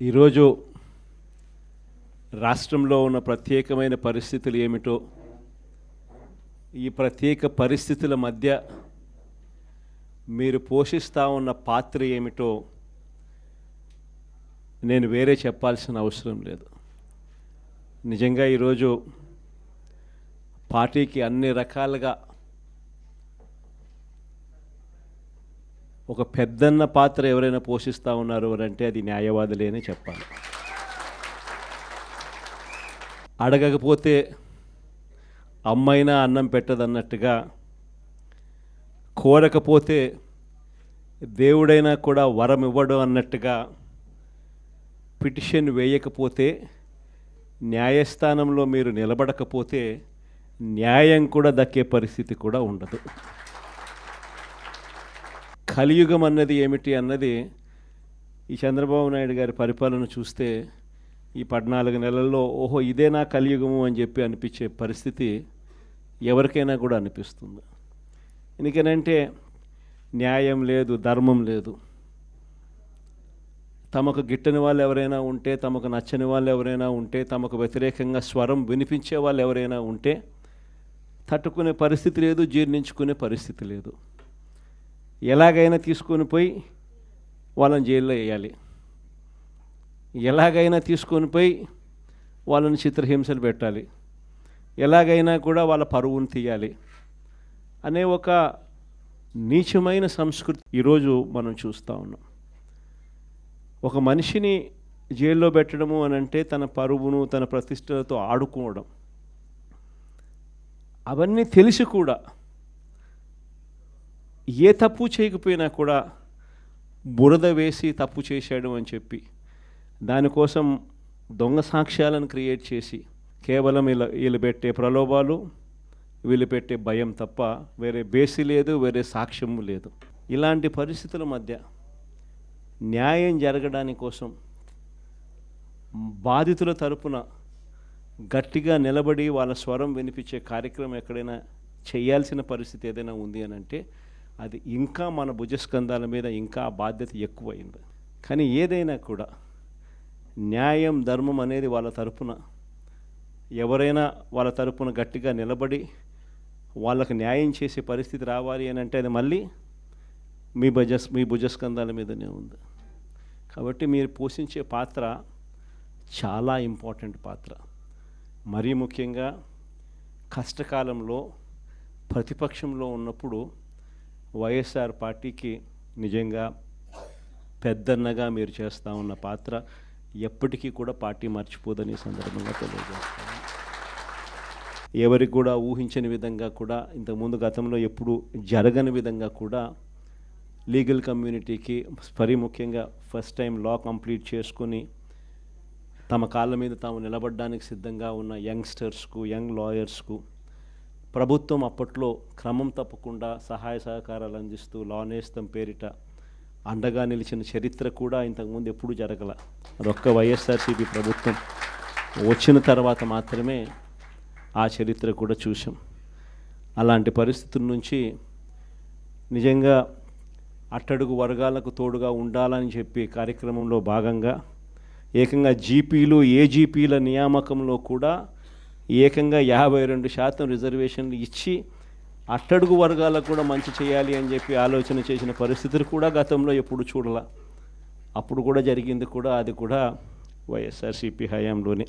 ఈరోజు రాష్ట్రంలో ఉన్న ప్రత్యేకమైన పరిస్థితులు ఏమిటో ఈ ప్రత్యేక పరిస్థితుల మధ్య మీరు పోషిస్తూ ఉన్న పాత్ర ఏమిటో నేను వేరే చెప్పాల్సిన అవసరం లేదు. నిజంగా ఈరోజు పార్టీకి అన్ని రకాలుగా ఒక పెద్దన్న పాత్ర ఎవరైనా పోషిస్తూ ఉన్నారు అని అంటే అది న్యాయవాదులే అని చెప్పాలి. అడగకపోతే అమ్మైనా అన్నం పెట్టదన్నట్టుగా కోరకపోతే దేవుడైనా కూడా వరం ఇవ్వడం అన్నట్టుగా పిటిషన్ వేయకపోతే న్యాయస్థానంలో మీరు నిలబడకపోతే న్యాయం కూడా దక్కే పరిస్థితి కూడా ఉండదు. కలియుగం అన్నది ఏమిటి అన్నది ఈ చంద్రబాబు నాయుడు గారి పరిపాలన చూస్తే ఈ పద్నాలుగు నెలల్లో ఓహో ఇదేనా కలియుగము అని చెప్పి అనిపించే పరిస్థితి ఎవరికైనా కూడా అనిపిస్తుంది. ఎందుకనంటే న్యాయం లేదు ధర్మం లేదు. తమకు గిట్టని వాళ్ళు ఎవరైనా ఉంటే తమకు నచ్చని వాళ్ళు ఎవరైనా ఉంటే తమకు వ్యతిరేకంగా స్వరం వినిపించే వాళ్ళు ఎవరైనా ఉంటే తట్టుకునే పరిస్థితి లేదు జీర్ణించుకునే పరిస్థితి లేదు. ఎలాగైనా తీసుకొని పోయి వాళ్ళని జైల్లో వేయాలి. ఎలాగైనా తీసుకొని పోయి వాళ్ళని చిత్రహింసలు పెట్టాలి. ఎలాగైనా కూడా వాళ్ళ పరువును తీయాలి అనే ఒక నీచమైన సంస్కృతి ఈరోజు మనం చూస్తూ ఉన్నాం. ఒక మనిషిని జైల్లో పెట్టడము అని అంటే తన పరువును తన ప్రతిష్టలతో ఆడుకోవడం. అవన్నీ తెలిసి కూడా ఏ తప్పు చేయకపోయినా కూడా బురద వేసి తప్పు చేశాడు అని చెప్పి దానికోసం దొంగ సాక్ష్యాలను క్రియేట్ చేసి కేవలం వీళ్ళ వీళ్ళు పెట్టే ప్రలోభాలు వీళ్ళు పెట్టే భయం తప్ప వేరే బేసి లేదు వేరే సాక్ష్యము లేదు. ఇలాంటి పరిస్థితుల మధ్య న్యాయం జరగడానికి కోసం బాధితుల తరపున గట్టిగా నిలబడి వాళ్ళ స్వరం వినిపించే కార్యక్రమం ఎక్కడైనా చేయాల్సిన పరిస్థితి ఏదైనా ఉంది అని అంటే అది ఇంకా మన భుజస్కంధాల మీద ఇంకా బాధ్యత ఎక్కువైంది. కానీ ఏదైనా కూడా న్యాయం ధర్మం అనేది వాళ్ళ తరపున ఎవరైనా వాళ్ళ తరపున గట్టిగా నిలబడి వాళ్ళకి న్యాయం చేసే పరిస్థితి రావాలి అని అంటే అది మళ్ళీ మీ భుజస్ మీ భుజస్కంధాల మీదనే ఉంది. కాబట్టి మీరు పోషించే పాత్ర చాలా ఇంపార్టెంట్ పాత్ర. మరీ ముఖ్యంగా కష్టకాలంలో ప్రతిపక్షంలో ఉన్నప్పుడు వైఎస్ఆర్ పార్టీకి నిజంగా పెద్దన్నగా మీరు చేస్తూ ఉన్న పాత్ర ఎప్పటికీ కూడా పార్టీ మర్చిపోదని సందర్భంగా తెలియజేస్తాను ఎవరికి కూడా ఊహించని విధంగా కూడా ఇంతకుముందు గతంలో ఎప్పుడు జరగని విధంగా కూడా లీగల్ కమ్యూనిటీకి మరీ ముఖ్యంగా ఫస్ట్ టైం లా కంప్లీట్ చేసుకొని తమ కాళ్ళ మీద తాము నిలబడడానికి సిద్ధంగా ఉన్న యంగ్స్టర్స్కు యంగ్ లాయర్స్కు ప్రభుత్వం అప్పట్లో క్రమం తప్పకుండా సహాయ సహకారాలు అందిస్తూ లా నేస్తం పేరిట అండగా నిలిచిన చరిత్ర కూడా ఇంతకుముందు ఎప్పుడూ జరగల. అదొక్క వైఎస్ఆర్సీపీ ప్రభుత్వం వచ్చిన తర్వాత మాత్రమే ఆ చరిత్ర కూడా చూసాం అలాంటి పరిస్థితుల నుంచి నిజంగా అట్టడుగు వర్గాలకు తోడుగా ఉండాలని చెప్పి కార్యక్రమంలో భాగంగా ఏకంగా జీపీలు ఏజీపీల నియామకంలో కూడా ఏకంగా యాభై రెండు శాతం రిజర్వేషన్లు ఇచ్చి అట్టడుగు వర్గాలకు కూడా మంచి చేయాలి అని చెప్పి ఆలోచన చేసిన పరిస్థితులు కూడా గతంలో ఎప్పుడు చూడాల. అప్పుడు కూడా జరిగింది కూడా అది కూడా వైఎస్ఆర్సీపీ హయాంలోనే.